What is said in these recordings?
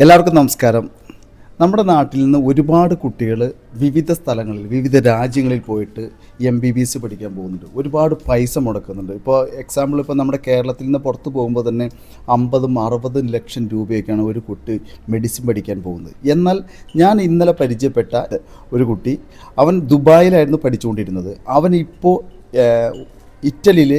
എല്ലാവർക്കും നമസ്കാരം. നമ്മുടെ നാട്ടിൽ നിന്ന് ഒരുപാട് കുട്ടികൾ വിവിധ സ്ഥലങ്ങളിൽ വിവിധ രാജ്യങ്ങളിൽ പോയിട്ട് എം ബി ബി എസ് പഠിക്കാൻ പോകുന്നുണ്ട്. ഒരുപാട് പൈസ മുടക്കുന്നുണ്ട്. ഇപ്പോൾ എക്സാമ്പിൾ ഇപ്പോൾ നമ്മുടെ കേരളത്തിൽ നിന്ന് പുറത്ത് പോകുമ്പോൾ തന്നെ അമ്പതും അറുപതും ലക്ഷം രൂപയൊക്കെയാണ് ഒരു കുട്ടി മെഡിസിൻ പഠിക്കാൻ പോകുന്നത്. എന്നാൽ ഞാൻ ഇന്നലെ പരിചയപ്പെട്ട ഒരു കുട്ടി അവൻ ദുബായിലായിരുന്നു പഠിച്ചുകൊണ്ടിരുന്നത്. അവൻ ഇപ്പോൾ ഇറ്റലിയിൽ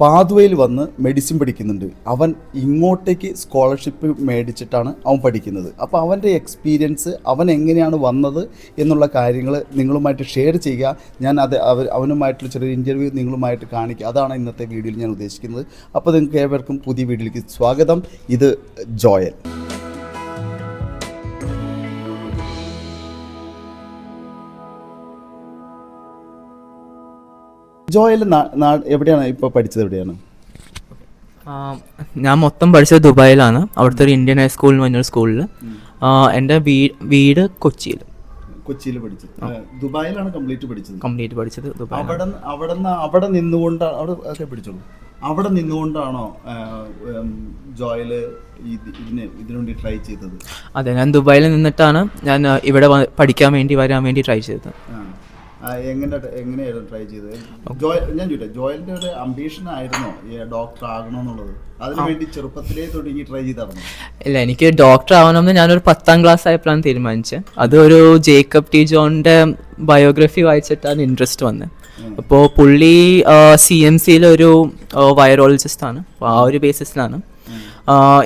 പാതുവയിൽ വന്ന് മെഡിസിൻ പഠിക്കുന്നുണ്ട്. അവൻ ഇങ്ങോട്ടേക്ക് സ്കോളർഷിപ്പ് മേടിച്ചിട്ടാണ് അവൻ പഠിക്കുന്നത്. അപ്പോൾ അവന്റെ എക്സ്പീരിയൻസ് അവൻ എങ്ങനെയാണ് വന്നത് എന്നുള്ള കാര്യങ്ങൾ നിങ്ങളുമായിട്ട് ഷെയർ ചെയ്യുക. ഞാൻ അത് അവർ അവനുമായിട്ടുള്ള ചെറിയ ഇന്റർവ്യൂ നിങ്ങളുമായിട്ട് കാണിക്കുക. അതാണ് ഇന്നത്തെ വീഡിയോയിൽ ഞാൻ ഉദ്ദേശിക്കുന്നത്. അപ്പോൾ നിങ്ങൾക്ക് ഏവർക്കും പുതിയ വീഡിയോയിലേക്ക് സ്വാഗതം. ഇത് ജോയൽ. ജോയൽ എവിടെയാണ് ഇപ്പോൾ പഠിച്ചത് എവിടെയാണ്? ഞാൻ മൊത്തം പഠിച്ചത് ദുബായിലാണ്. അവിടുത്തെ ഒരു ഇന്ത്യൻ ഹൈസ്കൂൾ എന്ന് പറഞ്ഞൊരു സ്കൂളിൽ എന്റെ വീട് വീട് കൊച്ചിയിൽ. കൊച്ചിയിൽ പഠിച്ചത്. ദുബായിലാണ് കംപ്ലീറ്റ് പഠിച്ചത്? കംപ്ലീറ്റ് പഠിച്ചത് ദുബായ് അവിടെ അവിടെ അവിടെ നിന്നുകൊണ്ട് അവിടെ ഒക്കെ പഠിച്ചോളൂ. അവിടെ നിന്നുകൊണ്ടാണോ ജോയിൽ ഇതിന് ഇതിനു ട്രൈ ചെയ്തത്? അതെ ഞാൻ ദുബായിൽ നിന്നിട്ടാണ് ഞാൻ ഇവിടെ പഠിക്കാൻ വേണ്ടി വരാൻ വേണ്ടി ട്രൈ ചെയ്തത്. എങ്ങനെ എങ്ങനെയായിരുന്നു ട്രൈ ചെയ്തത്? ജോയൽ ഞാൻ ചോദിട്ടെ ജോയലിന്റെ ഒരു അംബീഷൻ ആയിരുന്നോ ഡോക്ടർ ആകണമെന്നുള്ളത് അതിനു വേണ്ടി ചെറുപ്പത്തിലേ തുടങ്ങി ട്രൈ ചെയ്തായിരുന്നു? ഇല്ല എനിക്ക് ഡോക്ടർ ആവണമെന്ന് ഞാനൊരു പത്താം ക്ലാസ് ആയപ്പോഴാണ് തീരുമാനിച്ചത്. അത് ഒരു ജേക്കബ് ടി ജോണിന്റെ ബയോഗ്രഫി വായിച്ചിട്ടാണ് ഇൻട്രസ്റ്റ് വന്നത്. അപ്പോൾ പുള്ളി സി എം സിയിലൊരു വൈറോളജിസ്റ്റ് ആണ്. ആ ഒരു ബേസിസിലാണ്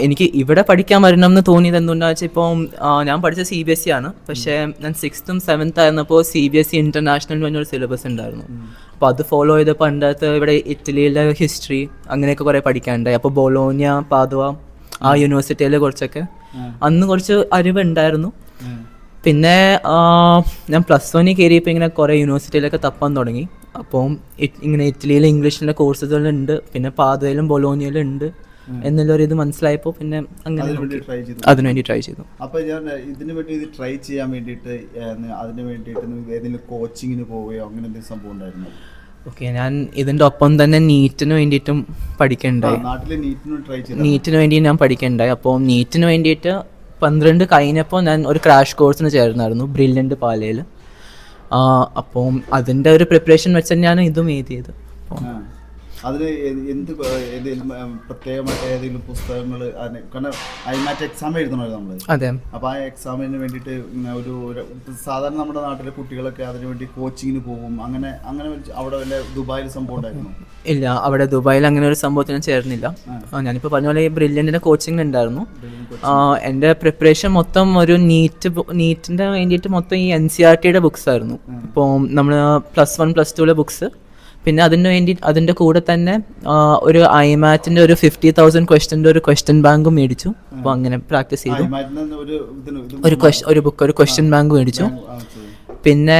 എനിക്ക് ഇവിടെ പഠിക്കാൻ വരണം എന്ന് തോന്നിയത് എന്തുകൊണ്ടാണെന്ന് വെച്ചാൽ ഇപ്പോൾ ഞാൻ പഠിച്ച സി ബി എസ് സി ആണ്. പക്ഷേ ഞാൻ സിക്സ്ത്തും സെവൻത്ത് ആയിരുന്നപ്പോൾ C B S C international എന്ന് പറഞ്ഞൊരു സിലബസ് ഉണ്ടായിരുന്നു. അപ്പോൾ അത് ഫോളോ ചെയ്ത് പണ്ടത്തെ ഇവിടെ ഇറ്റലിയിലെ ഹിസ്റ്ററി അങ്ങനെയൊക്കെ കുറേ പഠിക്കാനുണ്ടായി. അപ്പോൾ ബൊളോഞ്ഞ പാതുവ ആ യൂണിവേഴ്സിറ്റിയിൽ കുറച്ചൊക്കെ. അന്ന് കുറച്ച് അറിവുണ്ടായിരുന്നു. പിന്നെ ഞാൻ പ്ലസ് വണ്ണിൽ കയറിയപ്പോൾ ഇങ്ങനെ കുറേ യൂണിവേഴ്സിറ്റിയിലൊക്കെ തപ്പാൻ തുടങ്ങി. അപ്പം ഇങ്ങനെ ഇറ്റലിയിലെ ഇംഗ്ലീഷിന്റെ കോഴ്സുകളുണ്ട് പിന്നെ പാതയിലും ബൊലോനിയയിലും ഉണ്ട്. എന്നുള്ളൊരു ഇത് മനസ്സിലായപ്പോൾ പിന്നെ അങ്ങനെ അതിനു വേണ്ടി ട്രൈ ചെയ്തു. അതിനുവേണ്ടി ട്രൈ ചെയ്തു. അപ്പൊ ഞാൻ ഇതിനു വേണ്ടി ഇത് ട്രൈ ചെയ്യാൻ വേണ്ടിയിട്ട് അതിനു വേണ്ടിയിട്ട് ഏതെങ്കിലും കോച്ചിങ്ങിന് പോവുകയോ അങ്ങനെ എന്തെങ്കിലും സംഭവം ഉണ്ടായിരുന്നു? ഓക്കെ ഞാൻ ഇതിന്റെ ഒപ്പം തന്നെ നീറ്റിന് വേണ്ടിയിട്ടും പഠിക്കണ്ടായി. നീറ്റിന് വേണ്ടി ഞാൻ പഠിക്കണ്ടായി. അപ്പോൾ നീറ്റിന് വേണ്ടിയിട്ട് പന്ത്രണ്ട് കഴിഞ്ഞപ്പോൾ ഞാൻ ഒരു ക്രാഷ് കോഴ്സിന് ചേർന്നായിരുന്നു ബ്രില്യന്റ് പാലയിൽ അപ്പം അതിന്റെ ഒരു പ്രിപ്പറേഷൻ വെച്ചാൽ ഞാൻ ഇതും എഴുതിയത് അപ്പോൾ ആ. അതിന് എന്ത് ഏതെങ്കിലും പ്രത്യേകമായിട്ട് ഏതെങ്കിലും പുസ്തകങ്ങൾ അതിന് കാരണം അതിനായിട്ട് എക്സാം എഴുതണമല്ലോ നമ്മൾ അതെ. അപ്പോൾ ആ എക്സാമിന് വേണ്ടിട്ട് ഒരു സാധാരണ നമ്മുടെ നാട്ടിലെ കുട്ടികളൊക്കെ അതിന് വേണ്ടി കോച്ചിങ്ങിന് പോകും. അങ്ങനെ അങ്ങനെ അവിടെ വല്ല ദുബായിൽ സംഭവം ഉണ്ടായിരുന്നു? ഇല്ല അവിടെ ദുബായിൽ അങ്ങനെ ഒരു സംഭവത്തിന് ചേർന്നില്ല. ഞാനിപ്പോൾ പറഞ്ഞ പോലെ ഈ ബ്രില്യന്റിന്റെ കോച്ചിങ് ഉണ്ടായിരുന്നു. എന്റെ പ്രിപ്പറേഷൻ മൊത്തം ഒരു നീറ്റ് നീറ്റിന്റെ വേണ്ടിയിട്ട് മൊത്തം ഈ എൻ സി ആർ ടിയുടെ ബുക്സ് ആയിരുന്നു. ഇപ്പോൾ നമ്മൾ പ്ലസ് വൺ പ്ലസ് ടുവിലെ ബുക്സ് പിന്നെ അതിന് വേണ്ടി അതിന്റെ കൂടെ തന്നെ ഒരു ഐമാറ്റിന്റെ ഒരു ഫിഫ്റ്റി തൗസൻഡ് ക്വസ്റ്റ്യന്റെ ഒരു ക്വസ്റ്റ്യൻ ബാങ്കും മേടിച്ചു. അപ്പോൾ അങ്ങനെ പ്രാക്ടീസ് ചെയ്തു. ഒരു ക്വസ്റ്റ്യൻ ഒരു ബുക്ക് ഒരു ക്വസ്റ്റ്യൻ ബാങ്ക് മേടിച്ചു. പിന്നെ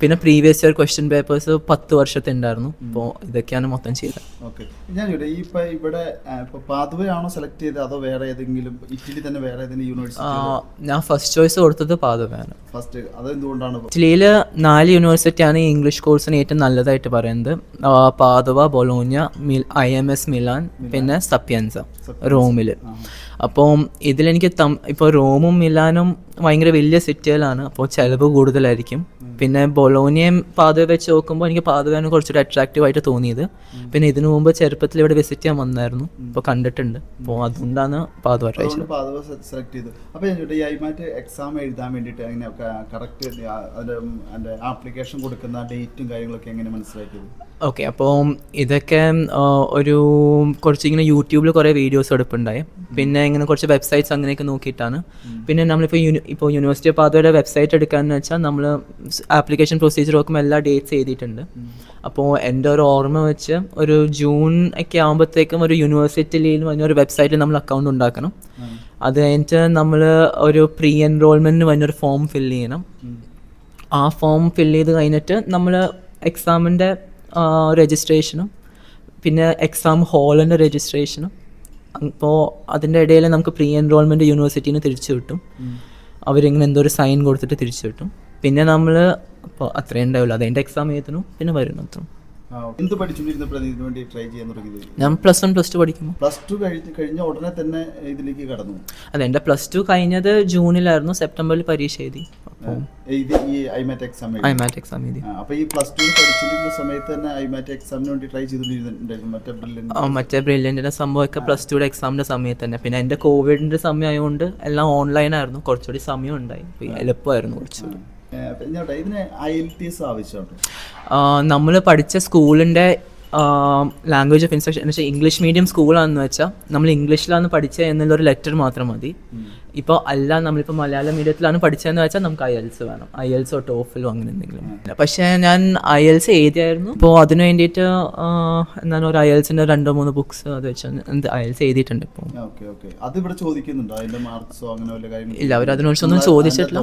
പിന്നെ പ്രീവിയസ് ഇയർ ക്വസ്റ്റ്യൻ പേപ്പേഴ്സ് പത്ത് വർഷത്തെ ഉണ്ടായിരുന്നു. അപ്പോൾ ഇതൊക്കെയാണ് മൊത്തം ചെയ്തത്. ഓക്കെ. ഞാൻ ഇവിടെ ഈ ഇപ്പൊ ഇവിടെ പാതുവയാണോ സെലക്ട് ചെയ്തത്? അതോ വേറെ ഏതെങ്കിലും ഇറ്റലി തന്നെ വേറെ ഏതെങ്കിലും യൂണിവേഴ്സിറ്റി ഞാൻ ഫസ്റ്റ് ചോയ്സ് കൊടുത്തത് പാതുവയാണ്. ഫസ്റ്റ് അതെന്തുകൊണ്ടാണ്? ഇറ്റലിയിൽ നാല് യൂണിവേഴ്സിറ്റിയാണ് ഈ ഇംഗ്ലീഷ് കോഴ്സിന് ഏറ്റവും നല്ലതായിട്ട് പറയുന്നത്. പാതുവ ബൊലോഞ്ഞ മിൽ ഐ എം എസ് മിലാൻ പിന്നെ സപ്യൻസ റോമിൽ അപ്പോൾ ഇതിലെനിക്ക് തം ഇപ്പോൾ റോമും മിലാനും ഭയങ്കര വലിയ സിറ്റികളാണ്. അപ്പോൾ ചിലവ് കൂടുതലായിരിക്കും. പിന്നെ ബൊലോനിയയും പാതവ വെച്ച് നോക്കുമ്പോൾ എനിക്ക് പാതവയാണ് കുറച്ചുകൂടി അട്രാക്റ്റീവ് ആയിട്ട് തോന്നിയത്. പിന്നെ ഇതിനു മുമ്പ് ചെറുപ്പത്തിൽ ഇവിടെ വിസിറ്റ് ചെയ്യാൻ വന്നായിരുന്നു. അപ്പോൾ കണ്ടിട്ടുണ്ട്. അപ്പോൾ അതുകൊണ്ടാണ് പാതവ ട്രൈ ചെയ്തത് പാതുവ സെലക്ട് ചെയ്തു. അപ്പൊ ഞാൻ ചോദിക്കട്ടെ ഈ എക്സാം എഴുതാൻ വേണ്ടിയിട്ട് എങ്ങനെ കറക്റ്റ് ആപ്ലിക്കേഷൻ കൊടുക്കുന്ന ഡേറ്റും കാര്യങ്ങളൊക്കെ എങ്ങനെ മനസ്സിലാക്കിയത്? ഓക്കെ അപ്പോൾ ഇതൊക്കെ ഒരു കുറച്ച് ഇങ്ങനെ യൂട്യൂബിൽ കുറേ വീഡിയോസ് എടുപ്പുണ്ടായി. പിന്നെ ഇങ്ങനെ കുറച്ച് വെബ്സൈറ്റ്സ് അങ്ങനെയൊക്കെ നോക്കിയിട്ടാണ്. പിന്നെ നമ്മളിപ്പോൾ ഇപ്പോൾ യൂണിവേഴ്സിറ്റി ഓഫ് പാതയുടെ വെബ്സൈറ്റ് എടുക്കാന്ന് വെച്ചാൽ നമ്മൾ ആപ്ലിക്കേഷൻ പ്രൊസീജിയർ നോക്കുമ്പോൾ എല്ലാ ഡേറ്റ്സ് എഴുതിയിട്ടുണ്ട്. അപ്പോൾ എന്റെ ഒരു ഓർമ്മ വെച്ച് ഒരു ജൂൺ ഒക്കെ ആകുമ്പോഴത്തേക്കും ഒരു യൂണിവേഴ്സിറ്റിയിൽ അതിനൊരു വെബ്സൈറ്റിൽ നമ്മൾ അക്കൗണ്ട് ഉണ്ടാക്കണം. അത് കഴിഞ്ഞിട്ട് നമ്മൾ ഒരു പ്രീ എൻറോൾമെന്റിന് പറഞ്ഞൊരു ഫോം ഫില്ല് ചെയ്യണം. ആ ഫോം ഫില്ല് ചെയ്ത് കഴിഞ്ഞിട്ട് നമ്മൾ എക്സാമിന്റെ രജിസ്ട്രേഷനും പിന്നെ എക്സാം ഹോളിന്റെ രജിസ്ട്രേഷനും അപ്പോൾ അതിന്റെ ഇടയിൽ നമുക്ക് പ്രീ എൻറോൾമെന്റ് യൂണിവേഴ്സിറ്റിയിൽ തിരിച്ചു കിട്ടും. അവരിങ്ങനെ എന്തോ ഒരു സൈൻ കൊടുത്തിട്ട് തിരിച്ചു കിട്ടും. പിന്നെ നമ്മൾ അപ്പോൾ അത്രയും ഉണ്ടാവില്ല അതിന്റെ എക്സാം എഴുതുന്നു പിന്നെ വരുന്നു അത്ര ആ, എന്ത് പഠിച്ചുകൊണ്ടിരുന്നപ്പോഴാണ് ഇതിനു വേണ്ടി ട്രൈ ചെയ്യാൻ തുടങ്ങിയത്? ഞാൻ പ്ലസ് വൺ പ്ലസ് ടു പഠിക്കുമ്പോൾ പ്ലസ് ടു കഴിഞ്ഞ് കഴിഞ്ഞ ഉടനെ തന്നെ ഇതിലേക്ക് കടന്നു. അതെ എന്റെ പ്ലസ് ടു കഴിഞ്ഞത് ജൂണിലായിരുന്നു സെപ്റ്റംബറിൽ പരീക്ഷ എഴുതി. ഇത് ഈ ഐമാറ്റ് എക്സാം ഐ എക്സാം എഴുതി. അപ്പൊ ഈ പ്ലസ് ടു പഠിച്ചുകൊണ്ടിരുന്ന സമയത്ത് തന്നെ ഐമാറ്റ് എക്സാമിന് വേണ്ടി ട്രൈ ചെയ്തിട്ടുണ്ടായിരുന്നു മറ്റേ ബ്രില്യൻ ആ, മറ്റേ സംഭവമൊക്കെ പ്ലസ് ടുയുടെ എക്സാമിന്റെ സമയത്ത് തന്നെ. പിന്നെ എന്റെ കോവിഡിന്റെ സമയമായതുകൊണ്ട് എല്ലാം ഓൺലൈനായിരുന്നു കുറച്ചുകൂടി സമയം ഉണ്ടായി എളുപ്പമായിരുന്നു കുറച്ചുകൂടി. ഇതിന് ഐ നമ്മൾ പഠിച്ച സ്കൂളിന്റെ ലാംഗ്വേജ് ഓഫ് ഇൻസ്ട്രക്ഷൻ എന്ന് വെച്ചാൽ ഇംഗ്ലീഷ് മീഡിയം സ്കൂളാണെന്ന് വെച്ചാൽ നമ്മൾ ഇംഗ്ലീഷിലാണ് പഠിച്ചത് എന്നുള്ളൊരു ലെറ്റർ മാത്രം മതി. ഇപ്പോൾ അല്ല നമ്മളിപ്പോൾ മലയാളം മീഡിയത്തിലാണ് പഠിച്ചതെന്ന് വെച്ചാൽ നമുക്ക് ഐ എൽസ് വേണം. ഐ എൽസോ ടോഫിലോ അങ്ങനെ എന്തെങ്കിലും. പക്ഷേ ഞാൻ ഐ എൽസ് എഴുതിയായിരുന്നു. അപ്പോൾ അതിന് വേണ്ടിയിട്ട് എന്താണ് ഒരു ഐ എൽസിന്റെ രണ്ടോ മൂന്നോ ബുക്സ് അത് വെച്ച് എന്ത് ഐ എൽസ് എഴുതിയിട്ടുണ്ട് ഇപ്പോൾ ഇല്ല അവർ അതിനെക്കുറിച്ചൊന്നും ചോദിച്ചിട്ടില്ല.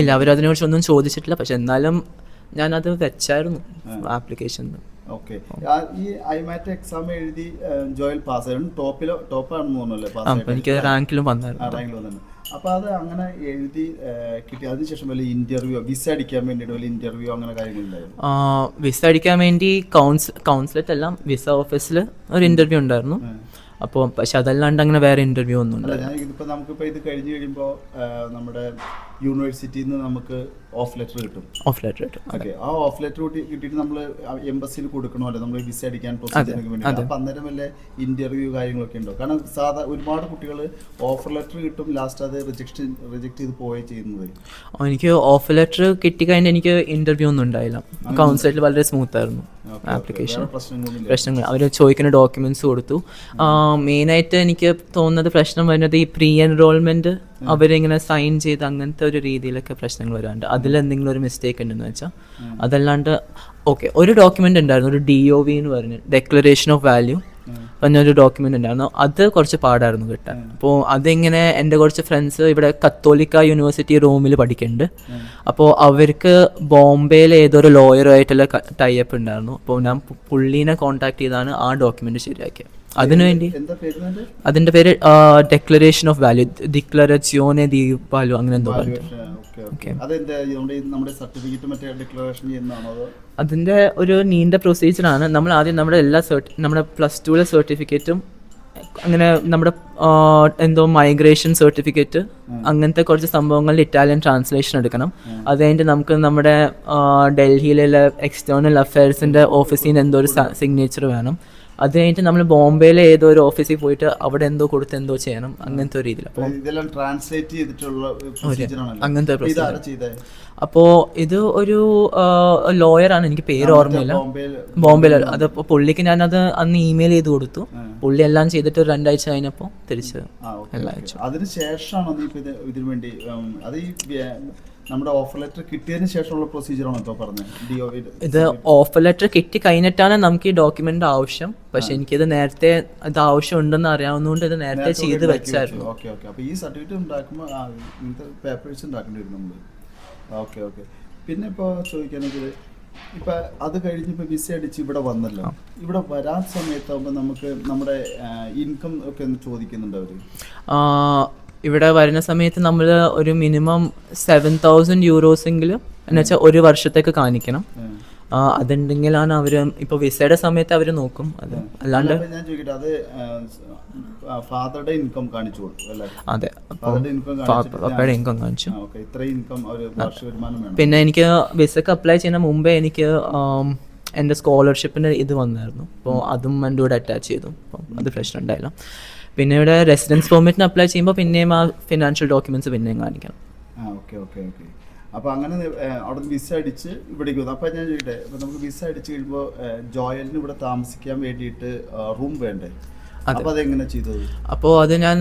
ഇല്ല അവർ അതിനെക്കുറിച്ചൊന്നും ചോദിച്ചിട്ടില്ല. പക്ഷെ എന്നാലും ഞാനത് വെച്ചായിരുന്നു ആപ്ലിക്കേഷനിൽ ഓക്കെ. ഈ ഐമാറ്റ് എക്സാം എഴുതി ജോയൽ പാസ് ആയിരുന്നു ടോപ്പിലോ ടോപ്പാണെന്ന് തോന്നുന്നല്ലേ അപ്പോൾ എനിക്ക് റാങ്കിലും വന്നായിരുന്നു. റാങ്കിൽ വന്നു അപ്പൊ അത് അങ്ങനെ എഴുതി കിട്ടി. അതിനുശേഷം വല്ല ഇന്റർവ്യൂ വിസ അടിക്കാൻ വേണ്ടിയിട്ട് വല്ല ഇന്റർവ്യൂ അങ്ങനെ കാര്യങ്ങളുണ്ടായിരുന്നു വിസ അടിക്കാൻ വേണ്ടി കൗൺസിൽ കൗൺസിലേറ്റ് എല്ലാം വിസ ഓഫീസിൽ ഒരു ഇന്റർവ്യൂ ഉണ്ടായിരുന്നു. അപ്പോൾ പക്ഷെ അതല്ലാണ്ട് അങ്ങനെ വേറെ ഇന്റർവ്യൂ ഒന്നും അല്ല ഞാൻ ഇതിപ്പോ നമുക്കിപ്പോ ഇത് കഴിഞ്ഞ് കഴിയുമ്പോൾ നമ്മുടെ യൂണിവേഴ്സിറ്റിയിൽ നിന്ന് നമുക്ക് ഓഫ് ലെറ്റർ കിട്ടും. ഓഫ് ലെറ്റർ കിട്ടും. ഓക്കെ. ആ ഓഫ് ലെറ്റർ കൂടി കിട്ടിയിട്ട് നമ്മൾ എംബസിയിൽ കൊടുക്കണമല്ലോ നമ്മൾ വിസ അടിക്കാൻ പ്രൊസീജിയറിന് വേണ്ടി അപ്പൊ അന്നേരം വല്ല ഇന്റർവ്യൂ കാര്യങ്ങളൊക്കെ ഉണ്ടോ? കാരണം സാധാ ഒരുപാട് കുട്ടികൾ ഓഫർ ലെറ്റർ കിട്ടും ലാസ്റ്റ് അത് റിജക്ട് റിജക്ട് ചെയ്ത് പോയേ ചെയ്യുന്നത്. എനിക്ക് ഓഫർ ലെറ്റർ കിട്ടി കഴിഞ്ഞാൽ എനിക്ക് ഇന്റർവ്യൂ ഒന്നും ഉണ്ടായില്ല. കൗൺസിലിൽ വളരെ സ്മൂത്ത് ആയിരുന്നു. ആപ്ലിക്കേഷൻ പ്രശ്നങ്ങൾ. അവർ ചോദിക്കുന്ന ഡോക്യുമെന്റ്സ് കൊടുത്തു. മെയിനായിട്ട് എനിക്ക് തോന്നുന്നത് പ്രശ്നം വരുന്നത് ഈ പ്രീ എൻറോൾമെന്റ് അവരിങ്ങനെ സൈൻ ചെയ്ത് അങ്ങനത്തെ ഒരു രീതിയിലൊക്കെ പ്രശ്നങ്ങൾ വരാറുണ്ട്. അതിലെന്തെങ്കിലും ഒരു മിസ്റ്റേക്ക് ഉണ്ടെന്ന് വെച്ചാൽ അതല്ലാണ്ട് ഓക്കെ ഒരു ഡോക്യുമെന്റ് ഉണ്ടായിരുന്നു ഒരു ഡി ഒ വി എന്ന് പറഞ്ഞ് ഡെക്ലറേഷൻ ഓഫ് വാല്യൂ പറഞ്ഞൊരു ഡോക്യുമെന്റ് ഉണ്ടായിരുന്നു. അത് കുറച്ച് പാടായിരുന്നു കിട്ടാൻ. അപ്പോൾ അതിങ്ങനെ എന്റെ കുറച്ച് ഫ്രണ്ട്സ് ഇവിടെ കത്തോലിക്ക യൂണിവേഴ്സിറ്റി റൂമിൽ പഠിക്കുന്നുണ്ട് അപ്പോൾ അവർക്ക് ബോംബെയിലെ ഏതൊരു ലോയറുമായിട്ടുള്ള ടൈപ്പ് ഉണ്ടായിരുന്നു. അപ്പോൾ ഞാൻ പുള്ളീനെ കോൺടാക്ട് ചെയ്താണ് ആ ഡോക്യുമെന്റ് ശരിയാക്കിയത്. അതിനുവേണ്ടി അതിന്റെ പേര് ഡെക്ലറേഷൻ ഓഫ് വാല്യൂ ഡിക്ലറേഷനെ ദി വാല്യൂ അങ്ങനെ എന്തോ പറഞ്ഞു ഓക്കെ ഓക്കെ നമ്മുടെ ഈ- മറ്റേ ഡിക്ലറേഷൻ ചെയ്യുന്നതാണോ അതോ? അതിന്റെ ഒരു നീണ്ട പ്രൊസീജിയറാണ് നമ്മൾ ആദ്യം നമ്മുടെ എല്ലാ സർട്ടി നമ്മുടെ പ്ലസ് ടുവിലെ സർട്ടിഫിക്കറ്റും അങ്ങനെ നമ്മുടെ എന്തോ മൈഗ്രേഷൻ സർട്ടിഫിക്കറ്റ് അങ്ങനത്തെ കുറച്ച് സംഭവങ്ങളിൽ ഇറ്റാലിയൻ ട്രാൻസ്ലേഷൻ എടുക്കണം. അത് കഴിഞ്ഞിട്ട് നമുക്ക് നമ്മുടെ ഡൽഹിയിലെ എക്സ്റ്റേണൽ അഫയേഴ്സിന്റെ ഓഫീസിൽ നിന്ന് എന്തോ ഒരു സിഗ്നേച്ചർ വേണം. അത് കഴിഞ്ഞിട്ട് നമ്മൾ ബോംബെയിലെ ഏതോ ഒരു ഓഫീസിൽ പോയിട്ട് അവിടെ എന്തോ കൊടുത്ത് എന്തോ ചെയ്യണം അങ്ങനത്തെ ഒരു രീതിയിൽ അപ്പോൾ ഇതെല്ലാം ട്രാൻസ്ലേറ്റ് ചെയ്തിട്ടുള്ള പ്രൊസീജിയർ അങ്ങനത്തെ അപ്പൊ ഇതാരാ അപ്പോൾ ഇത് ഒരു ലോയറാണ് എനിക്ക് പേര് ഓർമ്മയില്ല. ബോംബെയിൽ അത് പുള്ളിക്ക് ഞാനത് അന്ന് ഇമെയിൽ ചെയ്ത് കൊടുത്തു. പുള്ളി എല്ലാം ചെയ്തിട്ട് ഒരു രണ്ടാഴ്ച കഴിഞ്ഞപ്പോൾ തിരിച്ച് എല്ലാം അയച്ചു. അതിന് ശേഷമാണോ നീ ഇപ്പൊ ഇത് ഇതിനു വേണ്ടി അത് നമ്മുടെ ഓഫർ ലെറ്റർ കിട്ടിയതിന് ശേഷമുള്ള പ്രൊസീജിയർ ആണോ ഇപ്പൊ പറഞ്ഞത്? ഡി ഒ ഇത് ഓഫർ ലെറ്റർ കിട്ടി കഴിഞ്ഞിട്ടാണ് നമുക്ക് ഈ ഡോക്യുമെന്റ് ആവശ്യം. പക്ഷെ എനിക്കിത് നേരത്തെ ഇത് ആവശ്യം ഉണ്ടെന്ന് അറിയാവുന്നതുകൊണ്ട് ഇത് നേരത്തെ ചെയ്ത് വെച്ചായിരുന്നു. ഓക്കെ ഓക്കെ അപ്പോൾ ഈ സർട്ടിഫിക്കറ്റ് ഉണ്ടാക്കുമ്പോൾ ഇങ്ങനത്തെ പേപ്പേഴ്സ് ഉണ്ടാക്കേണ്ടി വരും നമ്മൾ ഓക്കെ ഓക്കെ പിന്നെ ഇപ്പോൾ ചോദിക്കാനെങ്കിൽ ഇപ്പൊ അത് കഴിഞ്ഞ് ഇപ്പൊ വിസ അടിച്ച് ഇവിടെ വന്നല്ലോ. ഇവിടെ വരാൻ സമയത്താകുമ്പോൾ നമുക്ക് നമ്മുടെ ഇൻകം ഒക്കെ ചോദിക്കുന്നുണ്ട് അവർ? ഇവിടെ വരുന്ന സമയത്ത് നമ്മൾ ഒരു മിനിമം സെവൻ തൗസൻഡ് യൂറോസെങ്കിലും എന്നുവെച്ചാൽ ഒരു വർഷത്തേക്ക് കാണിക്കണം. അതുണ്ടെങ്കിലാണ് അവർ ഇപ്പൊ വിസയുടെ സമയത്ത് അവർ നോക്കും. അത് അല്ലാണ്ട് ഞാൻ ചോദിക്കട്ടെ അത് ഫാദറുടെ ഇൻകം കാണിച്ചു അതെ. പപ്പയുടെ ഇൻകം കാണിച്ചു. പിന്നെ എനിക്ക് വിസക്ക് അപ്ലൈ ചെയ്യുന്ന മുമ്പേ എനിക്ക് എന്റെ എന്റെ സ്കോളർഷിപ്പിന്റെ ഇത് വന്നായിരുന്നു. അപ്പോൾ അതും എന്റെ കൂടെ അറ്റാച്ച് ചെയ്തു. അപ്പം അത് പ്രശ്നം ഉണ്ടായില്ല. പിന്നെ ഇവിടെ റെസിഡൻസ് പെർമിറ്റിന് അപ്ലൈ ചെയ്യുമ്പോൾ പിന്നെയും ആ ഫിനാൻഷ്യൽ ഡോക്യുമെന്റ്സ് പിന്നെയും കാണിക്കണം. ആ ഓക്കെ ഓക്കെ ഓക്കെ അപ്പോൾ അങ്ങനെ അവിടെ വിസ അടിച്ച് ഇവിടേക്ക് വന്നു. അപ്പോൾ ഞാൻ ചോദിക്കട്ടെ അപ്പോൾ നമുക്ക് വിസ അടിച്ച് കഴിയുമ്പോൾ ജോയലിന് ഇവിടെ താമസിക്കാൻ വേണ്ടിയിട്ട് റൂം വേണ്ടേ? അപ്പൊ അതെങ്ങനെ ചെയ്തത് അപ്പോൾ അത് ഞാൻ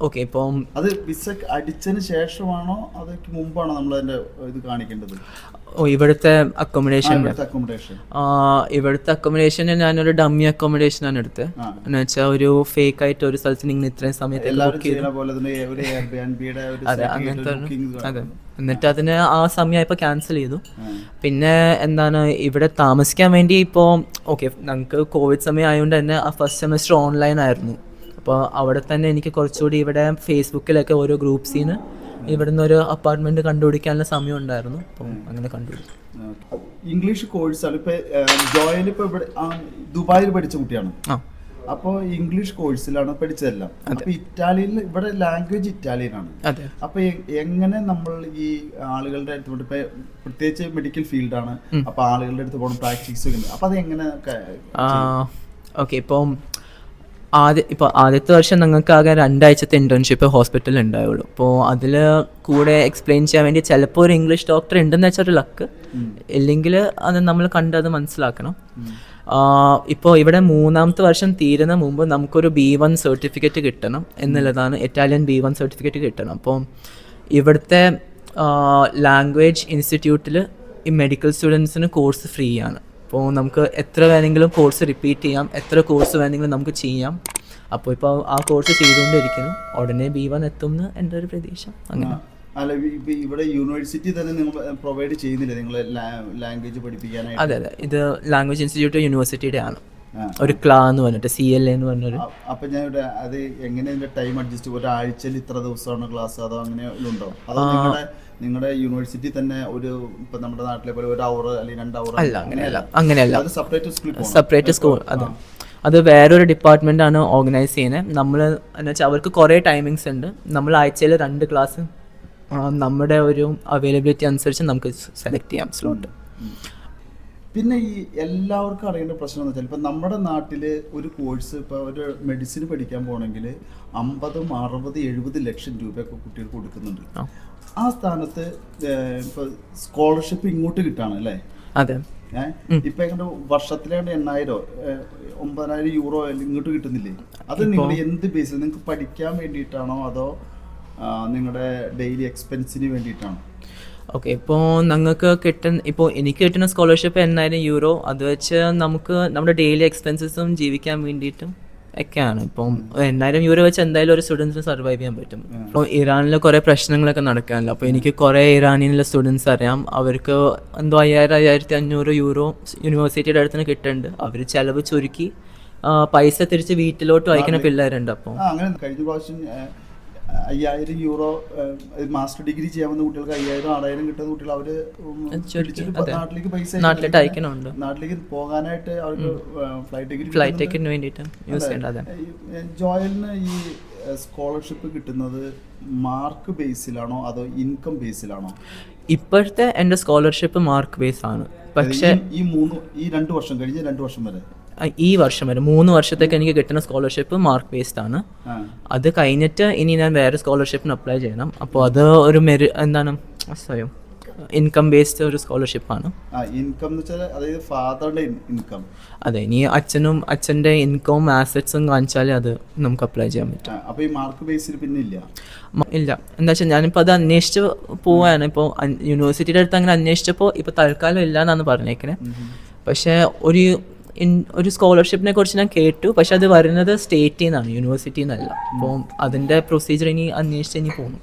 ഓക്കെ ഇപ്പം അത് വിസ അടിച്ചതിന് ശേഷമാണോ അതൊക്കെ മുമ്പാണോ നമ്മൾ ഇത് കാണിക്കേണ്ടത്? ഓ, ഇവിടുത്തെ അക്കോമഡേഷൻ ഇവിടുത്തെ അക്കോമഡേഷൻ ഞാനൊരു ഡമ്മി അക്കോമഡേഷനാണ് എടുത്തത് ആ. എന്ന് വെച്ചാൽ ഒരു ഫേക്ക് ആയിട്ട് ഒരു സ്ഥലത്ത് ഇങ്ങനെ ഇത്രയും സമയത്ത് അതെ അങ്ങനത്തെ അതെ. എന്നിട്ട് അതിന് ആ സമയമായപ്പോൾ ക്യാൻസൽ ചെയ്തു. പിന്നെ എന്താണ് ഇവിടെ താമസിക്കാൻ വേണ്ടി ഇപ്പോൾ ഓക്കെ ഞങ്ങൾക്ക് കോവിഡ് സമയം ആയതുകൊണ്ട് തന്നെ ആ ഫസ്റ്റ് സെമസ്റ്റർ ഓൺലൈൻ ആയിരുന്നു. അപ്പോൾ അവിടെ തന്നെ എനിക്ക് കുറച്ചുകൂടി ഇവിടെ ഫേസ്ബുക്കിലൊക്കെ ഓരോ ഗ്രൂപ്പ്സിന് ഇവിടുന്ന് ഒരു അപ്പാർട്ട്മെന്റ് കണ്ടുപിടിക്കാനുള്ള സമയം ഉണ്ടായിരുന്നു. അപ്പം അങ്ങനെ കണ്ടുപിടിച്ചു. ഇംഗ്ലീഷ് കോഴ്സാണ് ഇപ്പൊ ജോയൽ ഇപ്പൊ ഇവിടെ ദുബായിൽ പഠിച്ച കുട്ടിയാണ്? ആ. അപ്പോൾ ഇംഗ്ലീഷ് കോഴ്സിലാണ് പഠിച്ചതെല്ലാം. അപ്പൊ ഇറ്റാലിയൻ ഇവിടെ ലാംഗ്വേജ് ഇറ്റാലിയൻ ആണ്. അപ്പൊ എങ്ങനെ നമ്മൾ ഈ ആളുകളുടെ അടുത്ത് ഇപ്പൊ പ്രത്യേകിച്ച് മെഡിക്കൽ ഫീൽഡാണ് അപ്പൊ ആളുകളുടെ അടുത്ത് പോകണം പ്രാക്ടീസ് ഒക്കെ അപ്പൊ അത് എങ്ങനെ ഓക്കെ ഇപ്പം ആദ്യ ഇപ്പോൾ ആദ്യത്തെ വർഷം നിങ്ങൾക്ക് ആകെ രണ്ടാഴ്ചത്തെ ഇന്റേൺഷിപ്പ് ഹോസ്പിറ്റലിൽ ഉണ്ടാവുള്ളൂ. അപ്പോൾ അതിൽ കൂടെ എക്സ്പ്ലെയിൻ ചെയ്യാൻ വേണ്ടി ചിലപ്പോൾ ഒരു ഇംഗ്ലീഷ് ഡോക്ടർ ഉണ്ടെന്ന് വെച്ചാൽ ഒരു ലക്ക് ഇല്ലെങ്കിൽ അത് നമ്മൾ കണ്ടത് മനസ്സിലാക്കണം. ഇപ്പോൾ ഇവിടെ മൂന്നാമത്തെ വർഷം തീരുന്ന മുമ്പ് നമുക്കൊരു ബി വൺ സർട്ടിഫിക്കറ്റ് കിട്ടണം എന്നുള്ളതാണ് ഇറ്റാലിയൻ ബി വൺ സർട്ടിഫിക്കറ്റ് കിട്ടണം. അപ്പോൾ ഇവിടുത്തെ ലാംഗ്വേജ് ഇൻസ്റ്റിറ്റ്യൂട്ടിൽ ഈ മെഡിക്കൽ സ്റ്റുഡൻസിന് കോഴ്സ് ഫ്രീ ആണ് അപ്പോൾ നമുക്ക് എത്ര വേണമെങ്കിലും കോഴ്സ് റിപ്പീറ്റ് ചെയ്യാം എത്ര കോഴ്സ് വേണമെങ്കിലും നമുക്ക് ചെയ്യാം. അപ്പോൾ ഇപ്പോൾ ആ കോഴ്സ് ചെയ്തുകൊണ്ടിരിക്കുന്നു. ഉടനെ ബി വൺ എത്തും എന്ന് എന്റെ ഒരു പ്രതീക്ഷ. അങ്ങനെ. അല്ല ഇപ്പൊ ഇവിടെ യൂണിവേഴ്സിറ്റി തന്നെ നിങ്ങൾ പ്രൊവൈഡ് ചെയ്യുന്നില്ല? നിങ്ങൾ ലാംഗ്വേജ് പഠിപ്പിക്കാനായിട്ട്? അതെ അതെ. ഇത് ലാംഗ്വേജ് ഇൻസ്റ്റിറ്റ്യൂട്ട് യൂണിവേഴ്സിറ്റിയുടെ ആണ്. ഒരു ക്ലാ എന്ന് പറഞ്ഞിട്ട് സി എൽ എന്ന് പറഞ്ഞൊരു അപ്പൊ ഞാൻ ഇവിടെ അത് എങ്ങനെ ഇതിന്റെ ടൈം അഡ്ജസ്റ്റ് ഒരാഴ്ചയിൽ ഇത്ര ദിവസമാണ് ക്ലാസ് അതോ അങ്ങനെ ഉണ്ടോ? അതോ നിങ്ങളുടെ നിങ്ങളുടെ യൂണിവേഴ്സിറ്റി തന്നെ ഒരു ഇപ്പൊ നമ്മുടെ നാട്ടിലെ പോലെ ഒരു അവർ അല്ലെങ്കിൽ രണ്ട് അവർ അല്ല അങ്ങനെയല്ല. അങ്ങനെയല്ല. അത് സെപ്പറേറ്റ് സ്കൂൾ സെപ്പറേറ്റ് സ്കൂൾ അതെ. അത് വേറൊരു ഡിപ്പാർട്ട്മെന്റ് ആണ് ഓർഗനൈസ് ചെയ്യുന്നത് നമ്മൾ എന്ന് വെച്ചാൽ അവർക്ക് കുറേ ടൈമിങ്സ് ഉണ്ട്. നമ്മൾ ആഴ്ചയിൽ രണ്ട് ക്ലാസ് നമ്മുടെ ഒരു അവൈലബിലിറ്റി അനുസരിച്ച് നമുക്ക് സെലക്ട് ചെയ്യാം സ്ലോട്ട് പിന്നെ ഈ എല്ലാവർക്കും അറിയേണ്ട പ്രശ്നം എന്ന് വെച്ചാൽ ഇപ്പം നമ്മുടെ നാട്ടിൽ ഒരു കോഴ്സ് ഇപ്പോൾ ഒരു മെഡിസിൻ പഠിക്കാൻ പോകണമെങ്കിൽ അമ്പതും അറുപത് എഴുപത് ലക്ഷം രൂപയൊക്കെ കുട്ടികൾക്ക് കൊടുക്കുന്നുണ്ട്. ആ. സ്ഥാനത്ത് ഇപ്പോൾ സ്കോളർഷിപ്പ് ഇങ്ങോട്ട് കിട്ടാണ് അല്ലേ? അതെ. ഇപ്പൊ എങ്ങനെ വർഷത്തിലേണ്ട എണ്ണായിരോ ഒമ്പതിനായിരം യൂറോ ഇങ്ങോട്ട് കിട്ടുന്നില്ലേ? അത് നിങ്ങൾ എന്ത് ബേസിൽ നിങ്ങൾക്ക് പഠിക്കാൻ വേണ്ടിയിട്ടാണോ അതോ നിങ്ങളുടെ ഡെയിലി എക്സ്പെൻസിന് വേണ്ടിയിട്ടാണ്. ഓക്കെ ഇപ്പോൾ ഞങ്ങൾക്ക് കിട്ടുന്ന ഇപ്പോൾ എനിക്ക് കിട്ടുന്ന സ്കോളർഷിപ്പ് എണ്ണായിരം യൂറോ അത് വെച്ച് നമുക്ക് നമ്മുടെ ഡെയിലി എക്സ്പെൻസസും ജീവിക്കാൻ വേണ്ടിയിട്ടും ഒക്കെയാണ്. ഇപ്പം എണ്ണായിരം യൂറോ വെച്ച് എന്തായാലും ഒരു സ്റ്റുഡൻസിന് സർവൈവ് ചെയ്യാൻ പറ്റും. ഇപ്പോൾ ഇറാനിൽ കുറേ പ്രശ്നങ്ങളൊക്കെ നടക്കാനല്ലോ. അപ്പോൾ എനിക്ക് കുറേ ഇറാനിയനിലെ സ്റ്റുഡൻസ് അറിയാം. അവർക്ക് എന്തോ അയ്യായിരം അയ്യായിരത്തി അഞ്ഞൂറ് യൂറോ യൂണിവേഴ്സിറ്റിയുടെ അടുത്ത് നിന്ന് കിട്ടുന്നുണ്ട് അവർ ചിലവ് ചുരുക്കി പൈസ തിരിച്ച് വീട്ടിലോട്ട് അയക്കുന്ന പിള്ളേരുണ്ട് അപ്പോൾ അങ്ങനെ കഴിഞ്ഞ പ്രാവശ്യം അയ്യായിരം യൂറോ മാസ്റ്റർ ഡിഗ്രി ചെയ്യാൻ വന്ന കുട്ടികൾക്ക് അയ്യായിരം ആറായിരം കിട്ടുന്ന കുട്ടികൾ അവർ. നാട്ടിലേക്ക് പൈസ നാട്ടിലേക്ക് അയക്കണുണ്ട് നാട്ടിലേക്ക് പോകാനായിട്ട് അവർക്ക് ഫ്ലൈറ്റ് ടിക്കറ്റ് ഫ്ലൈറ്റ് ടിക്കറ്റിന് വേണ്ടിയിട്ട് യൂസ് ജോയലിന് ഈ സ്കോളർഷിപ്പ് കിട്ടുന്നത് മാർക്ക് ബേസിലാണോ അതോ ഇൻകം ബേസിലാണോ ഇപ്പോഴത്തെ എന്റെ സ്കോളർഷിപ്പ് മാർക്ക് ബേസ് ആണ്. പക്ഷേ ഈ- മൂന്ന് ഈ രണ്ട് വർഷം കഴിഞ്ഞ രണ്ട് വർഷം വരെ. ഈ വർഷം വരെ മൂന്ന് വർഷത്തേക്ക് എനിക്ക് കിട്ടുന്ന സ്കോളർഷിപ്പ് മാർക്ക് ബേസ്ഡ് ആണ് അത് കഴിഞ്ഞിട്ട് ഇനി ഞാൻ വേറെ സ്കോളർഷിപ്പിന് അപ്ലൈ ചെയ്യണം. അപ്പോൾ അത് ഒരു മെരി എന്താണ് സ്വയം ഇൻകം ബേസ്ഡ് ഒരു സ്കോളർഷിപ്പ് ആണ്. ഇൻകം അതായത് ഫാദറുടെ ഇൻകം അതെ ഇനി അച്ഛനും അച്ഛന്റെ ഇൻകം ആസറ്റ്സും കാണിച്ചാലേ അത് നമുക്ക് അപ്ലൈ ചെയ്യാൻ പറ്റും. അപ്പോൾ ഈ മാർക്ക് ബേസിൽ പിന്നെ ഇല്ല? ഇല്ല. എന്താ വെച്ചാൽ ഞാനിപ്പോൾ അത് അന്വേഷിച്ച് പോവാണ്. ഇപ്പോൾ യൂണിവേഴ്സിറ്റിയുടെ അടുത്ത് അങ്ങനെ അന്വേഷിച്ചപ്പോൾ ഇപ്പോൾ തൽക്കാലം ഇല്ല എന്നാണ് പറഞ്ഞേക്കണേ പക്ഷേ ഒരു ഒരു സ്കോളർഷിപ്പിനെ കുറിച്ച് ഞാൻ കേട്ടു. പക്ഷെ അത് വരുന്നത് സ്റ്റേറ്റിൽ നിന്നാണ് യൂണിവേഴ്സിറ്റിയിൽ നിന്നല്ല. അപ്പോൾ അതിന്റെ പ്രൊസീജിയർ ഇനി അന്വേഷിച്ച് ഇനി പോകുന്നു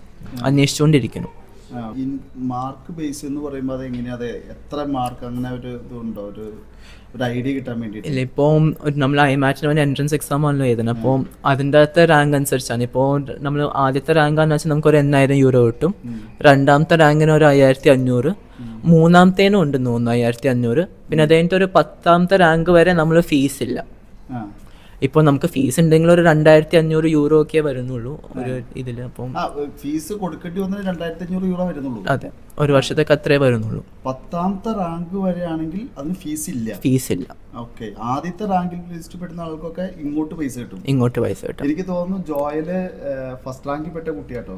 അന്വേഷിച്ചുകൊണ്ടിരിക്കുന്നു. മാർക്ക് ബേസ് എന്ന് പറയുമ്പോൾ അത് എങ്ങനെയാ അത് എത്ര മാർക്ക് അങ്ങനെ ഒരു ഇതുണ്ടോ? ഒരു ഒരു ഐഡിയ കിട്ടാൻ വേണ്ടിയിട്ട്. ഇല്ല ഇപ്പോൾ നമ്മൾ ഐ മാറ്റിന് വേണ്ടി എൻട്രൻസ് എക്സാം ആണല്ലോ എഴുതുന്നത്. അപ്പോൾ അതിന്റെ അകത്തെ റാങ്ക് അനുസരിച്ചാണ്. ഇപ്പോൾ നമ്മൾ ആദ്യത്തെ റാങ്ക് ആണെന്ന് വെച്ചാൽ നമുക്ക് ഒരു എണ്ണായിരം യൂറോ കിട്ടും. രണ്ടാമത്തെ റാങ്കിന് ഒരു അയ്യായിരത്തി അഞ്ഞൂറ്. മൂന്നാമത്തേനും ഉണ്ടെന്ന് തോന്നുന്നു അയ്യായിരത്തി അഞ്ഞൂറ് പിന്നെ അതുകഴിഞ്ഞിട്ട് ഒരു പത്താമത്തെ റാങ്ക് വരെ നമ്മൾ ഫീസ് ഇല്ല. ഇപ്പൊ ഇപ്പോൾ നമുക്ക് ഫീസ് ഉണ്ടെങ്കിൽ ഒരു രണ്ടായിരത്തി അഞ്ഞൂറ് യൂറോ ഒക്കെ വരുന്നുള്ളൂ ഒരു ഇതിൽ അപ്പം. ഫീസ് കൊടുക്കേണ്ടി വന്നത് രണ്ടായിരത്തി അഞ്ഞൂറ് യൂറോ വരുന്നുള്ളൂ. അതെ. ഒരു വർഷത്തേക്ക് അത്രേ വരുന്നുള്ളൂ. പത്താമത്തെ റാങ്ക് വരെയാണെങ്കിൽ അതിന് ഫീസ് ഇല്ല. ഫീസ് ഇല്ല. ഓക്കെ ആദ്യത്തെ റാങ്കിൽ ലിസ്റ്റ് പെടുന്ന ആൾക്കൊക്കെ ഇങ്ങോട്ട് പൈസ കിട്ടും. ഇങ്ങോട്ട് പൈസ കിട്ടും. എനിക്ക് തോന്നുന്നു ജോയിൽ ഫസ്റ്റ് റാങ്കിൽ പെട്ട കുട്ടിയാട്ടോ.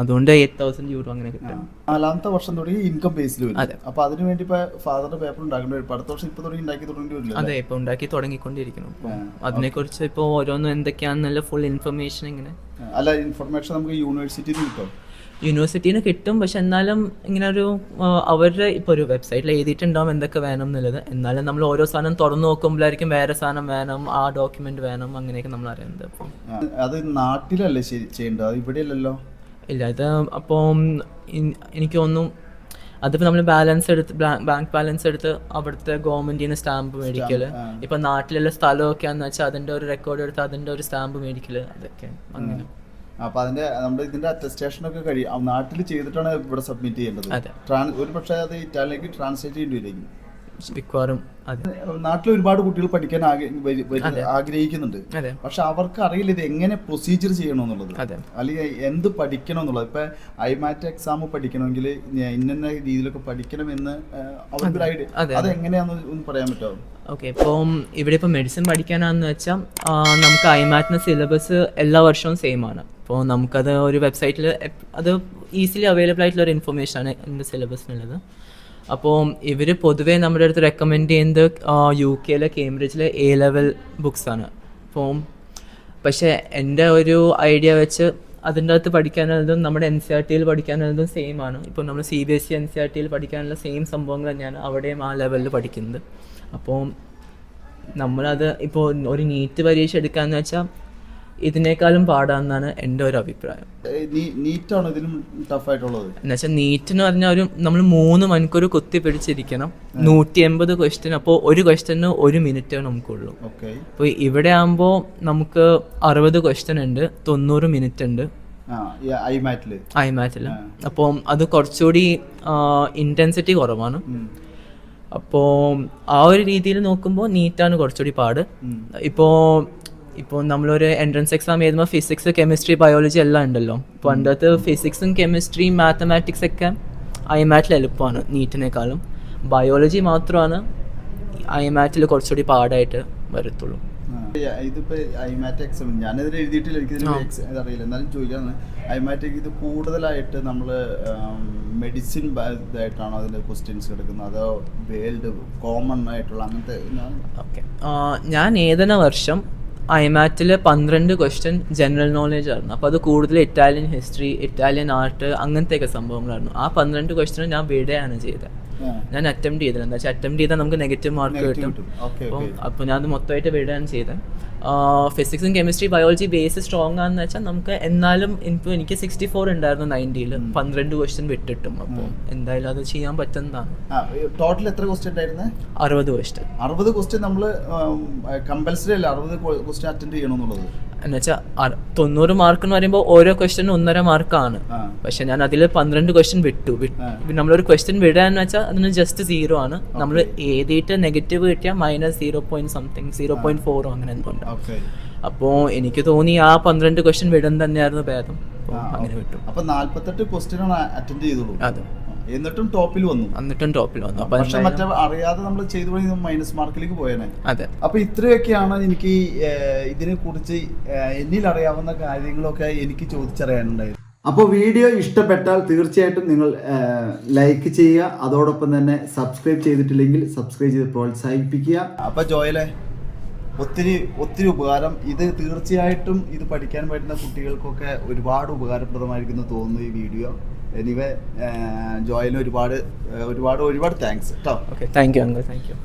അതുകൊണ്ട് എയ്റ്റ് തൗസൻഡ് യൂറോ അങ്ങനെ കിട്ടും. നാലാമത്തെ വർഷം തുടങ്ങി ഇൻകം ബേസിൽ വരും. അപ്പൊ അതിന് വേണ്ടി ഇപ്പൊ ഫാദറിന്റെ പേപ്പർ ഉണ്ടാക്കേണ്ടി വരും. അടുത്ത വർഷം ഇപ്പൊ തുടങ്ങി ഉണ്ടാക്കി തുടങ്ങേണ്ടി അതെ ഇപ്പൊ ഉണ്ടാക്കി തുടങ്ങിക്കൊണ്ടിരിക്കണം അപ്പം ആ, അതിനെക്കുറിച്ച് ഇപ്പോൾ ഓരോന്നും എന്തൊക്കെയാണെന്നുള്ള ഫുൾ ഇൻഫർമേഷൻ ഇങ്ങനെ അല്ല ഇൻഫർമേഷൻ നമുക്ക് യൂണിവേഴ്സിറ്റിയിൽ കിട്ടും. യൂണിവേഴ്സിറ്റിയിൽ നിന്ന് കിട്ടും. പക്ഷെ എന്നാലും ഇങ്ങനെ ഒരു അവരുടെ ഇപ്പോൾ ഒരു വെബ്സൈറ്റിൽ എഴുതിയിട്ടുണ്ടാവും എന്തൊക്കെ വേണം എന്നുള്ളത്. എന്നാലും നമ്മൾ ഓരോ സാധനം തുറന്നു നോക്കുമ്പോഴായിരിക്കും വേറെ സാധനം വേണം ആ ഡോക്യുമെന്റ് വേണം അങ്ങനെയൊക്കെ നമ്മൾ അറിയുന്നത്. അപ്പം അത് നാട്ടിലല്ലേ ചെയ്യേണ്ടത്? അത് ഇവിടെയല്ലല്ലോ? ഇല്ല ഇത് അപ്പോൾ എനിക്കൊന്നും അതിപ്പോൾ നമ്മൾ ബാലൻസ് എടുത്ത് ബാങ്ക് ബാലൻസ് എടുത്ത് അവിടുത്തെ ഗവൺമെന്റിൽ നിന്ന് സ്റ്റാമ്പ് മേടിക്കൽ. ആ. ഇപ്പം നാട്ടിലുള്ള സ്ഥലമൊക്കെയാന്ന് വെച്ചാൽ അതിന്റെ ഒരു റെക്കോർഡ് എടുത്ത് അതിന്റെ ഒരു സ്റ്റാമ്പ് മേടിക്കൽ. അതൊക്കെ അങ്ങനെ. അപ്പൊ അതിന്റെ നമ്മുടെ ഇതിന്റെ അറ്റസ്റ്റേഷൻ ഒക്കെ കഴിയും നാട്ടിൽ ചെയ്തിട്ടാണ് ഇവിടെ സബ്മിറ്റ് ചെയ്യേണ്ടത്. ഒരു പക്ഷേ അത് ഇറ്റാലിയിലേക്ക് ട്രാൻസ്ലേറ്റ് ചെയ്യേണ്ടി വരും. മിക്കവാറും നാട്ടിൽ ഒരുപാട് കുട്ടികൾ പഠിക്കാൻ. ആഗ്രഹിക്കുന്നുണ്ട്. പക്ഷെ അവർക്ക് അറിയില്ല ഇത് എങ്ങനെ പ്രൊസീജിയർ ചെയ്യണമെന്നുള്ളത്. എന്നുള്ളത് അല്ലെങ്കിൽ എന്ത് പഠിക്കണം എന്നുള്ളത് ഇപ്പൊ ഐമാറ്റ് എക്സാം പഠിക്കണമെങ്കിൽ ഇന്ന രീതിയിലൊക്കെ പഠിക്കണം എന്ന് അവർക്കൊരു ഐഡിയ അത് എങ്ങനെയാണെന്ന് ഒന്ന് പറയാൻ പറ്റുമോ? ഓക്കെ ഇപ്പം ഇവിടെ ഇപ്പോൾ മെഡിസിൻ പഠിക്കാനാന്ന് വെച്ചാൽ നമുക്ക് ഐമാറ്റിന് സിലബസ് എല്ലാ വർഷവും സെയിം ആണ്. അപ്പോൾ നമുക്കത് ഒരു വെബ്സൈറ്റിൽ അത് ഈസിലി അവൈലബിൾ ആയിട്ടുള്ള ഒരു ഇൻഫർമേഷൻ ആണ് എന്റെ സിലബസിനുള്ളത് അപ്പോൾ ഇവർ പൊതുവേ നമ്മുടെ അടുത്ത് റെക്കമെൻഡ് ചെയ്യുന്നത് യു കെയിലെ കേംബ്രിഡ്ജിലെ എ ലെവൽ ബുക്സാണ് അപ്പോൾ പക്ഷേ എന്റെ ഒരു ഐഡിയ വെച്ച് അതിന്റെ അകത്ത് പഠിക്കാനുള്ളതും നമ്മുടെ എൻ സി ആർ ടിയിൽ പഠിക്കാനുള്ളതും സെയിം ആണ്. ഇപ്പോൾ നമ്മൾ C B S E N C R ടിയിൽ പഠിക്കാനുള്ള സെയിം സംഭവങ്ങൾ തന്നെയാണ് അവിടെയും ആ ലെവലിൽ പഠിക്കുന്നത്. അപ്പോൾ നമ്മളത് ഇപ്പോൾ ഒരു നീറ്റ് പരീക്ഷ എടുക്കാന്ന് വെച്ചാൽ ഇതിനേക്കാളും പാടാന്നാണ് എന്റെ ഒരു അഭിപ്രായം. നീറ്റാണോ ഇതിലും ടഫ് ആയിട്ടുള്ളത് എന്നുവെച്ചാൽ നീറ്റ് എന്ന് പറഞ്ഞാൽ ഒരു നമ്മൾ മൂന്ന് മണിക്കൂർ കുത്തി പിടിച്ചിരിക്കണം. നൂറ്റി എൺപത് ക്വസ്റ്റ്യൻ അപ്പോൾ ഒരു ക്വസ്റ്റ്യന് ഒരു മിനിറ്റേ നമുക്കുള്ളൂ. ഓക്കെ. അപ്പോൾ ഇവിടെ ആകുമ്പോൾ നമുക്ക് അറുപത് ക്വസ്റ്റ്യൻ ഉണ്ട് തൊണ്ണൂറ് മിനിറ്റ് ഉണ്ട്. ഐമാറ്റിൽ അപ്പോൾ അത് കുറച്ചുകൂടി ഇന്റൻസിറ്റി കുറവാണ്. അപ്പോൾ ആ ഒരു രീതിയിൽ നോക്കുമ്പോൾ നീറ്റാണ് കുറച്ചുകൂടി പാട്. ഇപ്പോൾ ഇപ്പോൾ നമ്മളൊരു എൻട്രൻസ് എക്സാം എഴുതുമ്പോൾ ഫിസിക്സ് കെമിസ്ട്രി ബയോളജി എല്ലാം ഉണ്ടല്ലോ. പണ്ടത്തെ ഫിസിക്സും കെമിസ്ട്രിയും മാത്തമാറ്റിക്സ് ഒക്കെ ഐ മാറ്റിൽ എളുപ്പമാണ് നീറ്റിനേക്കാളും. ബയോളജി മാത്രമാണ് ഐ മാറ്റിൽ കുറച്ചുകൂടി പാടായിട്ട് വരത്തുള്ളൂ. ഇതിപ്പോ ഐമാറ്റ് എക്സാം ഞാനിതിൽ എഴുതിയിട്ടില്ല എനിക്കിതിന് ex- ഇതറിയില്ല എന്നാലും ചോദിക്കാന്ന് ഐമാറ്റ് ഇത് കൂടുതലായിട്ട് നമ്മൾ മെഡിസിൻ ഇതായിട്ടാണോ അതിന്റെ ക്വസ്റ്റ്യൻസ് കിടക്കുന്നത് അതോ വേൾഡ് കോമൺ ആയിട്ടുള്ള അങ്ങനത്തെ? ഞാൻ ഏതെന്ന വർഷം ഐമാറ്റിൽ പന്ത്രണ്ട് ക്വസ്റ്റ്യൻ ജനറൽ നോളേജ് ആയിരുന്നു അപ്പോൾ അത് കൂടുതൽ ഇറ്റാലിയൻ ഹിസ്റ്ററി ഇറ്റാലിയൻ ആർട്ട് അങ്ങനത്തെയൊക്കെ സംഭവങ്ങളായിരുന്നു ആ പന്ത്രണ്ട് ക്വസ്റ്റ്യൻ ഞാൻ വിടുകയാണ് ചെയ്തത്. ഞാൻ അറ്റംപ്റ്റ് ചെയ്തില്ല. എന്താ വെച്ചാൽ അറ്റംപ്റ്റ് ചെയ്താൽ നമുക്ക് നെഗറ്റീവ് മാർക്ക് കിട്ടും. അപ്പം. അപ്പോൾ ഞാൻ അത് മൊത്തമായിട്ട് വിടുകയാണ് ചെയ്തത്. ഫിസിക്സും കെമിസ്ട്രി ബയോളജി ബേസ് സ്ട്രോങ് ആണെന്ന് വെച്ചാൽ നമുക്ക് എന്നാലും ഇപ്പോൾ എനിക്ക് സിക്സ്റ്റി ഫോർ ഉണ്ടായിരുന്നു നയന്റിയിൽ പന്ത്രണ്ട് ക്വസ്റ്റ്യൻ വിട്ടിട്ടും. അപ്പോൾ എന്തായാലും അത് ചെയ്യാൻ പറ്റുന്നതാണ്. ടോട്ടൽ എത്ര ക്വസ്റ്റ്യൻ ഉണ്ടായിരുന്നു? അറുപത് ക്വസ്റ്റ്യൻ അറുപത് ക്വസ്റ്റ്യൻ നമ്മൾ കമ്പൽസറി അല്ല അറുപത് ക്വസ്റ്റ്യൻ അറ്റൻഡ് ചെയ്യണമെന്നുള്ളത് എന്നുവെച്ചാൽ തൊണ്ണൂറ് മാർക്ക് എന്ന് പറയുമ്പോൾ ഓരോ ക്വസ്റ്റ്യനും ഒന്നര മാർക്കാണ് പക്ഷെ ഞാൻ അതിൽ പന്ത്രണ്ട് ക്വസ്റ്റ്യൻ വിട്ടു. നമ്മളൊരു ക്വസ്റ്റ്യൻ വിടാന്ന് വെച്ചാൽ അതിന് ജസ്റ്റ് സീറോ ആണ്. നമ്മൾ എഴുതിയിട്ട് നെഗറ്റീവ് കിട്ടിയാൽ minus zero point something zero point ഫോറോ അങ്ങനെ എന്തോ ഉണ്ട്. ഓക്കെ. അപ്പോൾ എനിക്ക് തോന്നി ആ പന്ത്രണ്ട് ക്വസ്റ്റ്യൻ വിടും തന്നെയായിരുന്നു ഭേദം. അങ്ങനെ വിട്ടു. അപ്പൊ നാല്പത്തെട്ട് ക്വസ്റ്റ്യൻ ആണ് അറ്റൻഡ് ചെയ്തോളൂ അതെ. എന്നിട്ടും ടോപ്പിൽ വന്നു. എന്നിട്ടും ടോപ്പിൽ വന്നു. പക്ഷെ മറ്റേ അറിയാതെ നമ്മൾ ചെയ്തു പോയി മൈനസ് മാർക്കിലേക്ക് പോയേനെ. അതെ. അപ്പൊ ഇത്രയൊക്കെയാണ് എനിക്ക് ഇതിനെ കുറിച്ച് എന്നിൽ അറിയാവുന്ന കാര്യങ്ങളൊക്കെ എനിക്ക് ചോദിച്ചറിയാനുണ്ടായത്. അപ്പോൾ വീഡിയോ ഇഷ്ടപ്പെട്ടാൽ തീർച്ചയായിട്ടും നിങ്ങൾ ലൈക്ക് ചെയ്യുക. അതോടൊപ്പം തന്നെ സബ്സ്ക്രൈബ് ചെയ്തിട്ടില്ലെങ്കിൽ സബ്സ്ക്രൈബ് ചെയ്ത് പ്രോത്സാഹിപ്പിക്കുക. അപ്പൊ ജോയലെ ഒത്തിരി ഒത്തിരി ഉപകാരം. ഇത് തീർച്ചയായിട്ടും ഇത് പഠിക്കാൻ പറ്റുന്ന കുട്ടികൾക്കൊക്കെ ഒരുപാട് ഉപകാരപ്രദമായിരിക്കുന്നു തോന്നുന്നു ഈ വീഡിയോ. എനിവേ ജോയിൽ ഒരുപാട് ഒരുപാട് ഒരുപാട് താങ്ക്സ് കേട്ടോ okay thank you uncle thank you